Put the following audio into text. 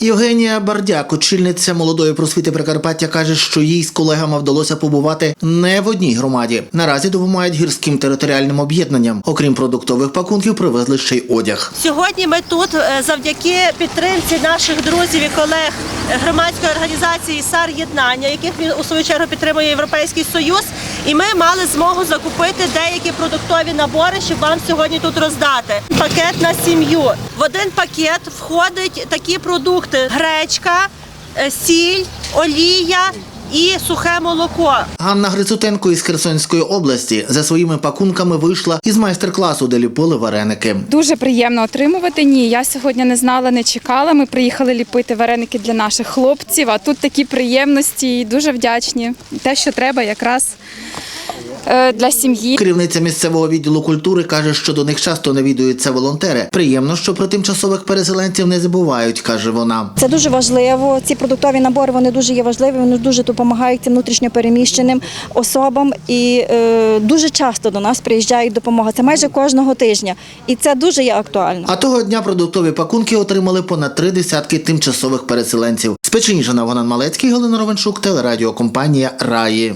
Євгенія Бардяк, очільниця молодої просвіти Прикарпаття, каже, що їй з колегами вдалося побувати не в одній громаді. Наразі допомагають гірським територіальним об'єднанням. Окрім продуктових пакунків, привезли ще й одяг. Сьогодні ми тут е, завдяки підтримці наших друзів і колег громадської організації САР Єднання, яких у свою чергу підтримує Європейський Союз. І ми мали змогу закупити деякі продуктові набори, щоб вам сьогодні тут роздати. Пакет на сім'ю. В один пакет входить такі продукти: гречка, е, сіль, олія і сухе молоко. Ганна Грицутенко із Херсонської області за своїми пакунками вийшла із майстер-класу, де ліпили вареники. Дуже приємно отримувати. Ні, я сьогодні не знала, не чекала. Ми приїхали ліпити вареники для наших хлопців. А тут такі приємності і дуже вдячні. Те, що треба, якраз для сім'ї. Керівниця місцевого відділу культури каже, що до них часто навідуються волонтери. Приємно, що про тимчасових переселенців не забувають, каже вона. Це дуже важливо. Ці продуктові набори вони дуже є важливі. Вони дуже допомагають цим внутрішньо переміщеним особам. І е, дуже часто до нас приїжджають допомога. Це майже кожного тижня, і це дуже є актуально. А того дня продуктові пакунки отримали понад три десятки тимчасових переселенців. З Печеніжина Вогнан Малецький, Галина Ровеншук, телерадіокомпанія Раї.